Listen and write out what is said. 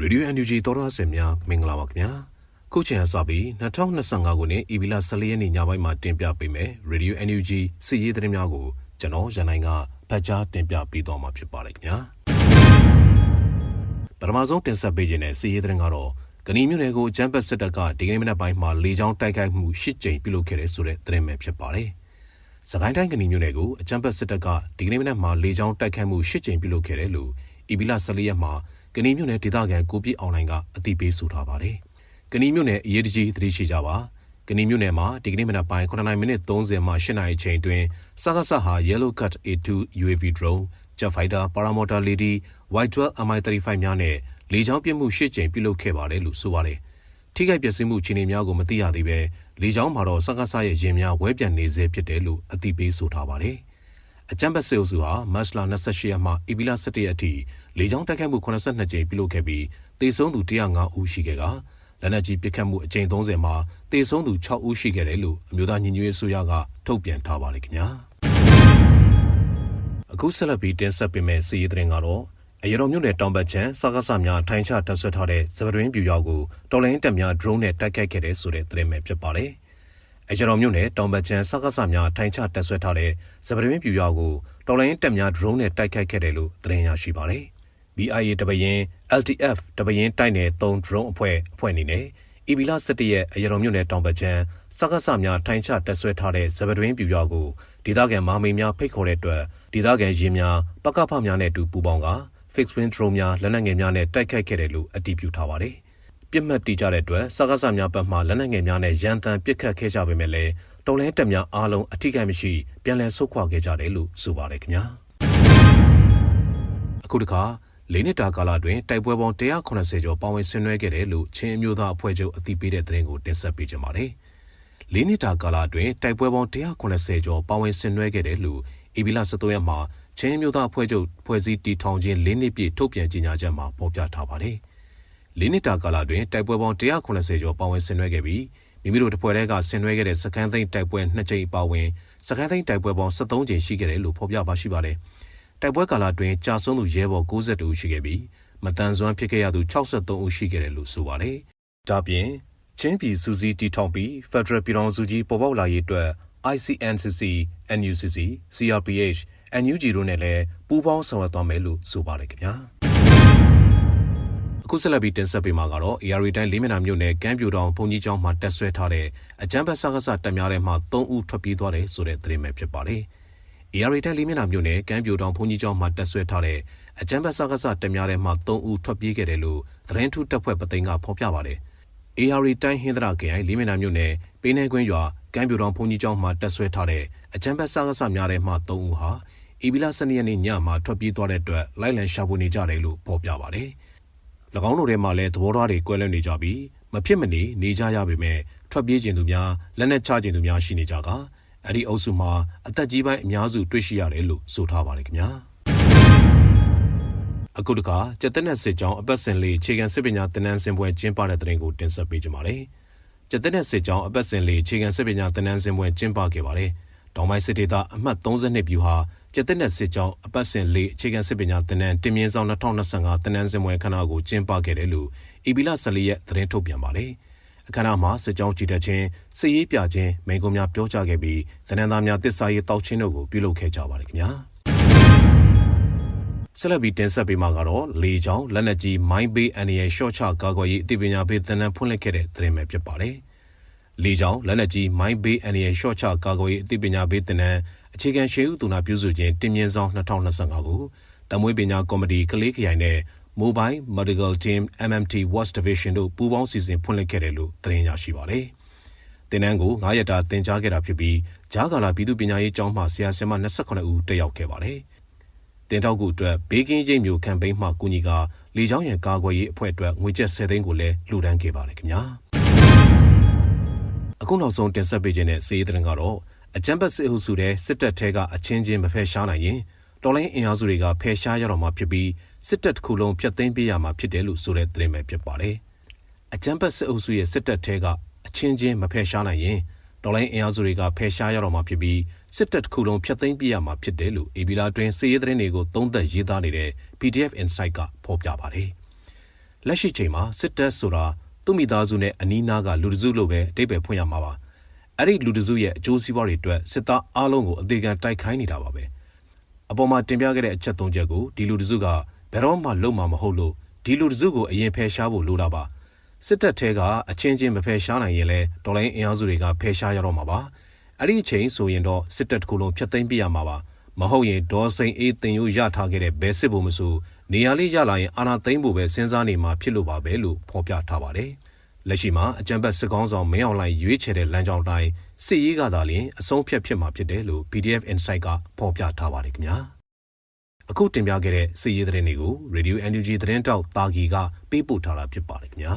ရေဒီယို NUG သောရဆင်များမင်္ဂလာပါခင်ဗျာခုချိန်အစပြီး2025ခုနှစ်ဧပြီလ14ရက်နေ့ညပိုင်းမှာတင်ပြပေးမယ်ရေဒီယို NUG စီရေးသတင်းများကိုကျွန်တော်ရန်နိုင်ကဖတ်ကြားတင်ပြပေးသွားမှာဖြစ်ပါတယ်ခင်ဗျာပထမဆုံးတင်ဆက်ပေးခြင်းတဲ့စီရေးသတင်းကတော့ကဏီမြို့နယ်ကိုဂျမ်ဘတ်စစ်တပ်ကဒီကနေ့မနက်ပိုင်းမှာလေကြောင်းတိုက်ခိုက်မှု၈ကြိမ်ပြုလုပ်ခဲ့တဲ့ဆိုတဲ့သတင်းပဲဖြစ်ပါတယ်စကိုင်းတိုင်းကဏီမြို့နယ်ကိုအကြမ်းဖက်စစ်တပ်ကဒီကနေ့မနက်မှာလေကြောင်းတိုက်ခိုက်မှု၈ကြိမ်ပြုလုပ်ခဲ့တယ်လို့အီဘီလာ14ရက်မှာ ကဏီမြို့နယ်ဒေသခံကိုပြည့်အောင်နိုင်ကအသိပေးဆိုထားပါတယ်။ကဏီမြို့နယ်အရေးတကြီးသတိရှိကြပါ။ကဏီမြို့နယ်မှာဒီကနေ့မနက်ပိုင်း9:30မိနစ်30မှ8:00နာရီချိန်တွင်စကားဆဟာ Yellow Cat A2 UAV drone, Jet Fighter, Paramotor Lady, Y12 Mi35 များနဲ့လေကြောင်းပစ်မှု၈ကြိမ်ပြုလုပ်ခဲ့ပါတယ်လို့ဆိုပါတယ်။ထိခိုက်ပျက်စီးမှုအခြေအနေများကိုမသိရသေးပဲလေကြောင်းမှာတော့စကားဆရဲ့ရင်များဝဲပြန်နေစေဖြစ်တယ်လို့အသိပေးဆိုထားပါတယ်။ အကြံဘတ်စေအုပ်စုဟာမတ်လ28ရက်မှဧပြီလ17ရက်အထိလေကြောင်းတိုက်ခိုက်မှု82ကြိမ်ပြုလုပ်ခဲ့ပြီးတေဆုံးသူ105ဦးရှိခဲ့ကလက်နက်ကြီးပစ်ခတ်မှုအကြိမ်30မှာတေဆုံးသူ6ဦးရှိခဲ့တယ်လို့အမျိုးသားညီညွတ်ရေးအစိုးရကထုတ်ပြန်ထားပါတယ်ခင်ဗျာအခုဆက်လက်ပြီးတင်ဆက်ပေးမယ့်စီးရီးသတင်းကတော့အရတော်မြို့နယ်တောင်ဘက်ချမ်းစကားဆများထိုင်ချတက်ဆွတ်ထားတဲ့စပရင်းပြူရွာကိုတော်လိုင်းတက်များ drone နဲ့တိုက်ခိုက်ခဲ့တဲ့ဆိုတဲ့သတင်းပဲဖြစ်ပါတယ် အရတော်မြို့နယ်တောင်ဘက်ချမ်းစကားဆများထိုင်ချတက်ဆွတ်ထားတဲ့စပရင်းပြူရွာကိုတော်လိုင်းတက်များ drone နဲ့တိုက်ခိုက်ခဲ့တယ်လို့သတင်းရရှိပါတယ်။ BIA တပရင် LTF တပရင်တိုက်နယ်3 drone အဖွဲ့အဖွဲ့အနေနဲ့အီဘီလာ17ရက်အရတော်မြို့နယ်တောင်ပချမ်းစကားဆများထိုင်ချတက်ဆွဲထားတဲ့ဇပတွင်းပြူရွာကိုဒေသခံမာမီများဖိတ်ခေါ်တဲ့အတွက်ဒေသခံရင်းများပကဖများနဲ့အတူပူးပေါင်းက fixed wing drone များလက်နက်ငယ်များနဲ့တိုက်ခိုက်ခဲ့တယ်လို့အတည်ပြုထားပါတယ်။ ပြစ်မှတ်တီးကြတဲ့အတွက်စကားဆများဘက်မှလက်နက်ငယ်များနဲ့ရန်တမ်းပစ်ခတ်ခဲ့ကြပေမဲ့လည်းတုံလဲတက်များအားလုံးအထိကိမရှိပြန်လည်ဆုတ်ခွာခဲ့ကြတယ်လို့ဆိုပါတယ်ခင်ဗျာ။အခုတခါလေးနှစ်တာကာလအတွင်းတိုက်ပွဲပေါင်း180ကျော်ပါဝင်ဆင်နွှဲခဲ့တယ်လို့ချင်းအမျိုးသားအဖွဲ့ချုပ်အသိပေးတဲ့သတင်းကိုတင်ဆက်ပေးကြပါမယ်။လေးနှစ်တာကာလအတွင်းတိုက်ပွဲပေါင်း180ကျော်ပါဝင်ဆင်နွှဲခဲ့တယ်လို့အီဘီလာ73ရက်မှာချင်းအမျိုးသားအဖွဲ့ချုပ်ဖွဲ့စည်းတည်ထောင်ခြင်းလေးနှစ်ပြည့်ထုတ်ပြန်ကြေညာချက်မှာဖော်ပြထားပါတယ်။ လေးနှစ်တာကာလအတွင်းတိုက်ပွဲပေါင်း180ကျော်ပါဝင်ဆင်နွှဲခဲ့ပြီးမိမိတို့တပွဲတဲကဆင်နွှဲခဲ့တဲ့စကန်သိန်းတိုက်ပွဲ2ကြိမ်ပါဝင်စကန်သိန်းတိုက်ပွဲပေါင်း73ကြိမ်ရှိခဲ့တယ်လို့ဖော်ပြပါရှိပါတယ်။တိုက်ပွဲကာလအတွင်းကြာဆုံးသူရဲဘော်62ဦးရှိခဲ့ပြီးမတန်ဆွမ်းဖြစ်ခဲ့ရသူ63ဦးရှိခဲ့တယ်လို့ဆိုပါတယ်။ဒါပြင်ချင်းပြည်စူးစီးတီထောင်ပြီး Federal ပြည်ထောင်စုကြီးပေါ်ပေါက်လာရေးအတွက် ICNCC, NUCC, CRPH, NUG တို့နဲ့လည်းပူးပေါင်းဆောင်ရွက်သွားမယ်လို့ဆိုပါတယ်ခင်ဗျာ။ အခုဆက်လက်ပြီးတင်ဆက်ပေးမှာကတော့ AR တိုင်းလေးမျက်နှာမြို့နယ်ကမ်းပြူတောင်ဘုံကြီးကျောင်းမှာတက်ဆွဲထားတဲ့အကြမ်းဖက်ဆက်ကစားတက်များတဲ့မှ3ဦးထွက်ပြေးသွားတယ်ဆိုတဲ့သတင်းပဲဖြစ်ပါတယ်။ AR တိုင်းလေးမျက်နှာမြို့နယ်ကမ်းပြိုတောင်ဘုန်းကြီးကျောင်းမှာတက်ဆွဲထားတဲ့အကြမ်းဖက်စကားစတက်များတဲ့မှ3ဦးထွက်ပြေးခဲ့တယ်လို့သတင်းထူးတပ်ဖွဲ့ပသိန်းကဖော်ပြပါတယ်။ AR တိုင်းဟင်းသရခရိုင်လေးမျက်နှာမြို့နယ်ပေးနေကွင်းရွာကမ်းပြိုတောင်ဘုန်းကြီးကျောင်းမှာတက်ဆွဲထားတဲ့အကြမ်းဖက်စကားစများတဲ့မှ3ဦးဟာအီဘီလာစနေရက်နေ့ညမှာထွက်ပြေးသွားတဲ့အတွက်လိုက်လံရှာဖွေနေကြတယ်လို့ဖော်ပြပါတယ်။၎ င်းတို့ထဲမှာလည်းသဘောထားတွေကွဲလွဲနေကြပြီးမဖြစ်မနေနေကြရပေမဲ့ထွက်ပြေးခြင်းသူများလက်နက်ချခြင်းသူများရှိနေကြကားအဲ့ဒီအုပ်စုမှာအသက်ကြီးပိုင်းအများစုတွေ့ရှိရတယ်လို့ဆိုထားပါတယ်ခင်ဗျာအခုတခါကျက်တဲ့နဲ့စစ်ကြောင်းအပတ်စဉ်လေးခြေခံစစ်ပညာသင်တန်းစင်ပွဲကျင်းပတဲ့တဲ့ရင်ကိုတင်ဆက်ပေးကြပါမယ်ကျက်တဲ့နဲ့စစ်ကြောင်းအပတ်စဉ်လေးခြေခံစစ်ပညာသင်တန်းစင်ပွဲကျင်းပခဲ့ပါတယ်တောင်ပိုင်းစစ်ဒေသအမှတ်32ဗျူဟာ ကျက်တဲ့နဲ့စစ်ကြောင်းအပတ်စဉ်လေးအခြေခံစစ်ပညာသင်တန်းတင်မြင့်ဆောင်2025သင်တန်းစင်ပွဲခဏကိုကျင်းပခဲ့တယ်လို့အီဘီလာ14ရက်သတင်းထုတ်ပြန်ပါတယ်။အခမ်းအနားမှာစစ်ကြောင်းကြည်တက်ခြင်းစစ်ရေးပြခြင်းမိန်ကုန်းများပြောကြားခဲ့ပြီးဇနန်သားများတစ္ဆာရေးတောက်ချင်းတို့ကိုပြုလုပ်ခဲ့ကြပါတယ်ခင်ဗျာဆက်လက်ပြီးတင်ဆက်ပေးမှာကတော့လေချောင်းလက်နက်ကြီးမိုင်းဘေးအန်ရီရဲ့ရှော့ချကာကွယ်ရေးအသိပညာပေးသင်တန်းဖွင့်လှစ်ခဲ့တဲ့သတင်းပဲဖြစ်ပါတယ်လေချောင်းလက်နက်ကြီးမိုင်းဘေးအန်ရီရဲ့ရှော့ချကာကွယ်ရေးအသိပညာပေးသင်တန်း အခြေခံရှေးဥသူနာပြုစုခြင်းတင်မြင့်ဆောင်2025ကိုတမွေးပညာကော်မတီကလေးခရိုင်နဲ့ Mobile Medical Team MMT Watch Division တို့ပူးပေါင်းစီစဉ်ဖွင့်လှစ်ခဲ့တယ်လို့သတင်းရရှိပါတယ်။တင်နန်းကို9ရက်တာတင် जा ခဲ့တာဖြစ်ပြီးဂျားကာလာပြည်သူပညာရေးကျောင်းမှဆရာဆရာမ28ဦးတက်ရောက်ခဲ့ပါတယ်။တင်တောက်ကူအတွက်ဘေးကင်းရိပ်မျိုးကမ်ပိန်းမှကူညီကလေချောင်းရံကာကွယ်ရေးအဖွဲ့အတွက်ငွေကျပ်10သိန်းကိုလည်းလှူဒန်းခဲ့ပါတယ်ခင်ဗျာ။အခုနောက်ဆုံးတင်ဆက်ပေးခြင်းတဲ့စီးရီးသတင်းကတော့ အကြံပတ်စစ်အုပ်စုတဲ့စစ်တပ်ထဲကအချင်းချင်းမဖယ်ရှားနိုင်ရင်တော်လိုင်းအင်အားစုတွေကဖယ်ရှားရတော့မှာဖြစ်ပြီးစစ်တပ်တစ်ခုလုံးဖျက်သိမ်းပေးရမှာဖြစ်တယ်လို့ဆိုတဲ့သတင်းပဲဖြစ်ပါတယ်။အကြမ်းဖက်စစ်အုပ်စုရဲ့စစ်တပ်ထဲကအချင်းချင်းမဖယ်ရှားနိုင်ရင်ဒေါ်လိုင်းအင်အားစုတွေကဖယ်ရှားရတော့မှာဖြစ်ပြီးစစ်တပ်တစ်ခုလုံးဖျက်သိမ်းပေးရမှာဖြစ်တယ်လို့အေဘီလာတွင်စစ်ရေးသတင်းတွေကိုသုံးသပ်ရေးသားနေတဲ့ PDF Insight ကဖော်ပြပါတယ်။လက်ရှိချိန်မှာစစ်တပ်ဆိုတာသူ့မိသားစုနဲ့အနီးနားကလူတစုလို့ပဲအတိတ်ပဲဖွင့်ရမှာပါ အဲ့ဒီလူတစုရဲ့အကျိုးစီးပွားတွေအတွက်စစ်သားအားလုံးကိုအသေးခံတိုက်ခိုင်းနေတာပါပဲအပေါ်မှာတင်ပြခဲ့တဲ့အချက်သုံးချက်ကိုဒီလူတစုကဘယ်တော့မှလုံမှာမဟုတ်လို့ဒီလူတစုကိုအရင်ဖယ်ရှားဖို့လိုတာပါစစ်တပ်ထဲကအချင်းချင်းမဖယ်ရှားနိုင်ရင်လဲဒေါ်လိုင်းအင်အားစုတွေကဖယ်ရှားရတော့မှာပါအဲ့ဒီအချိန်ဆိုရင်တော့စစ်တပ်တစ်ခုလုံးဖျက်သိမ်းပြရမှာပါမဟုတ်ရင်ဒေါ်စိန်အေးတင်ယိုရထားခဲ့တဲ့ဘဲစစ်ဖို့မဆိုနေရာလေးရလာရင်အာဏာသိမ်းဖို့ပဲစဉ်းစားနေမှာဖြစ်လို့ပါပဲလို့ဖော်ပြထားပါတယ် လက်ရှိမှာအကြံဘတ်စစ်ကောင်းဆောင်မင်းအောင်လှိုင်ရွေးချယ်တဲ့လမ်းကြောင်းတိုင်းစစ်ရေးကသာလျှင်အဆုံးဖြတ်ဖြစ်မှာဖြစ်တယ်လို့ PDF Insight ကဖော်ပြထားပါတယ်ခင်ဗျာအခုတင်ပြခဲ့တဲ့စစ်ရေးသတင်းတွေကို Radio NUG သတင်းတောက်တာဂီကပေးပို့ထားတာဖြစ်ပါတယ်ခင်ဗျာ